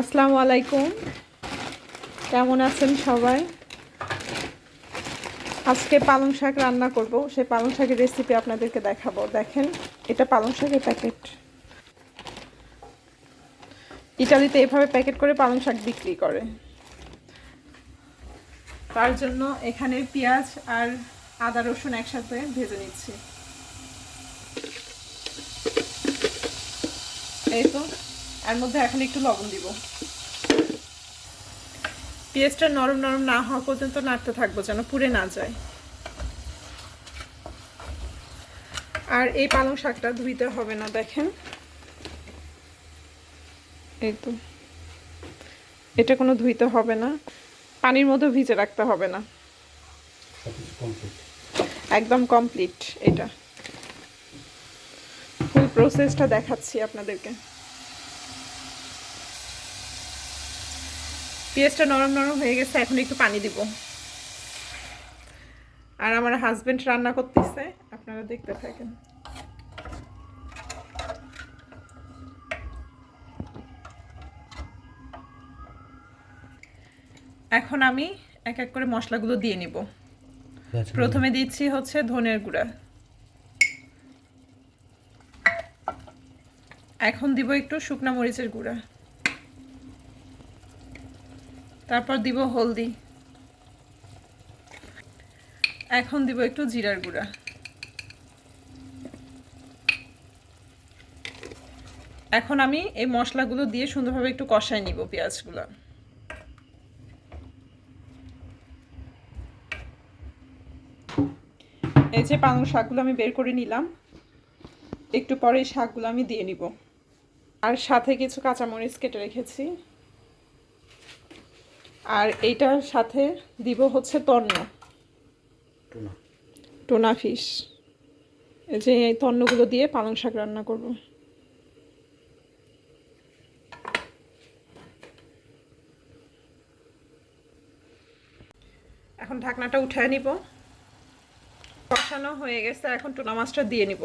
আসসালামু আলাইকুম। কেমন আছেন সবাই? আজকে পালং শাক রান্না করব। সেই পালং শাকের রেসিপি আপনাদেরকে দেখাবো। দেখেন, এটা পালং শাকের প্যাকেট ইটালিতে এভাবে প্যাকেট করে পালং শাক বিক্রি করে। তার জন্য এখানে পেঁয়াজ আর আদা রসুন একসাথে ভেজে নিচ্ছি। এই তো এর মধ্যে এখন একটু লবণ দিব। পেঁয়াজটা নরম নরম না হওয়া পর্যন্ত নাড়তে থাকব যেন পুড়ে না যায়। আর এই পালং শাকটা ধুইতে হবে না, দেখেন। এই তো। এটা কোনো ধুইতে হবে না। পানির মধ্যে ভিজে রাখতে হবে না। একদম কমপ্লিট এটা। ফুল প্রসেসটা দেখাচ্ছি আপনাদেরকে। পেঁয়াজটা নরম নরম হয়ে গেছে এখন একটু পানি দিব। আর আমার হাজবেন্ড রান্না করতেছে আপনারা দেখতে থাকেন। এখন আমি এক এক করে মশলাগুলো দিয়ে নিব। প্রথমে দিচ্ছি হচ্ছে ধনের গুঁড়া। এখন দিব একটু শুকনা মরিচের গুঁড়া। তারপর দিব হলদি। এখন দিব একটু জিরার গুঁড়া। এখন আমি এই মশলাগুলো দিয়ে সুন্দরভাবে একটু কষাই নিব পেঁয়াজগুলো। এই যে পালং শাকগুলো আমি বের করে নিলাম, একটু পরে শাকগুলো আমি দিয়ে নিব। আর সাথে কিছু কাঁচামরিচ কেটে রেখেছি। আর এইটার সাথে দিব হচ্ছে তন্ন। টোনা। ফিশ। এই যে এই তন্নগুলো দিয়ে পালং শাক রান্না করব। এখন ঢাকনাটা উঠায় নিব। কষানো হয়ে গেছে এখন টোনা মাছটা দিয়ে নিব।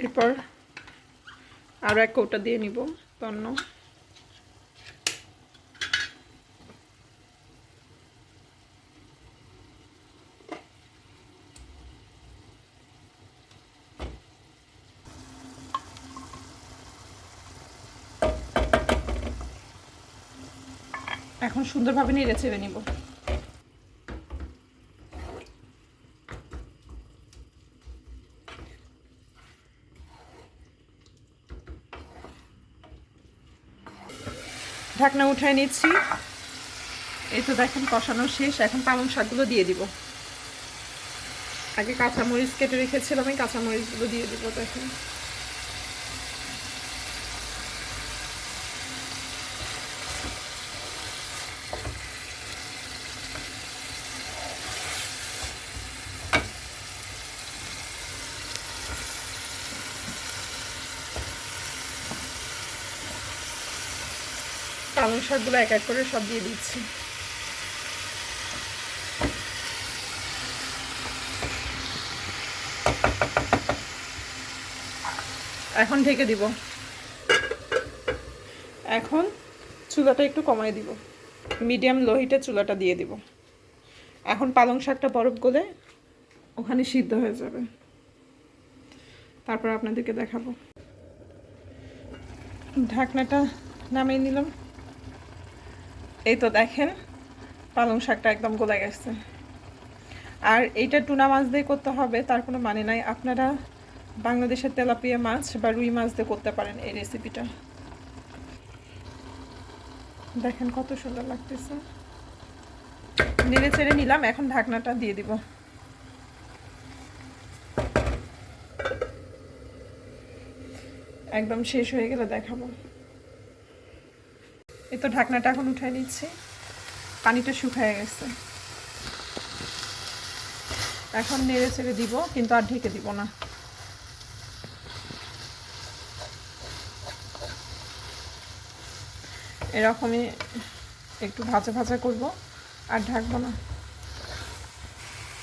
এরপর আরও এক কৌটা দিয়ে নিব তন্ন। এখন সুন্দরভাবে নেড়ে ছেড়ে নিব। ঢাকনা উঠায় নিচ্ছি। এই তো দেখেন কষানো শেষ, এখন পালং শাকগুলো দিয়ে দিব। আগে কাঁচামরিচ কেটে রেখেছিলাম আমি কাঁচামরিচগুলো দিয়ে দিব দেখেন। পালং শাকগুলো এক এক করে সব দিয়ে দিচ্ছি। এখন ঢেকে দিব। এখন চুলাটা একটু কমাই দিব। মিডিয়াম লোহিতে চুলাটা দিয়ে দিব। এখন পালং শাকটা বরফ গলে ওখানে সিদ্ধ হয়ে যাবে। তারপর আপনাদেরকে দেখাবো। ঢাকনাটা নামিয়ে নিলাম। এই তো দেখেন, পালং শাকটা একদম গলে গেছে। আর এইটা টুনা মাছ দিয়ে করতে হবে, তার কোনো মানে নাই। আপনারা বাংলাদেশের তেলাপিয়া মাছ বা রুই মাছ দিয়ে করতে পারেন এই রেসিপিটা দেখেন কত সুন্দর লাগতেছে। নেড়ে চেড়ে নিলাম, এখন ঢাকনাটা দিয়ে দিব। একদম শেষ হয়ে গেলে দেখাবো। এই তো ঢাকনাটা এখন উঠাই নিচ্ছি। পানিটা শুকায় গেছে। এখন নেড়ে ছেড়ে দিব, কিন্তু আর ঢেকে দিব না। এরকমই একটু ভাজা ভাজা করব, আর ঢাকবো না।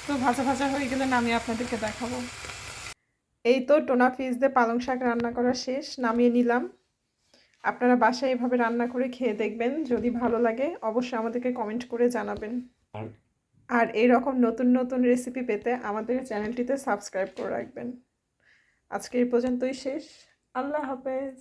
তো ভাজা ভাজা হয়ে গেলে নামিয়ে আপনাদেরকে দেখাবো। এই তো টোনা ফিস দিয়ে পালং শাক রান্না করা শেষ, নামিয়ে নিলাম। আপনারা বাসায় এভাবে রান্না করে খেয়ে দেখবেন যদি ভালো লাগে অবশ্যই আমাদেরকে কমেন্ট করে জানাবেন। আর এরকম নতুন নতুন রেসিপি পেতে আমাদের চ্যানেলটিতে সাবস্ক্রাইব করে রাখবেন। আজকে এই পর্যন্তই শেষ। আল্লাহ হাফেজ।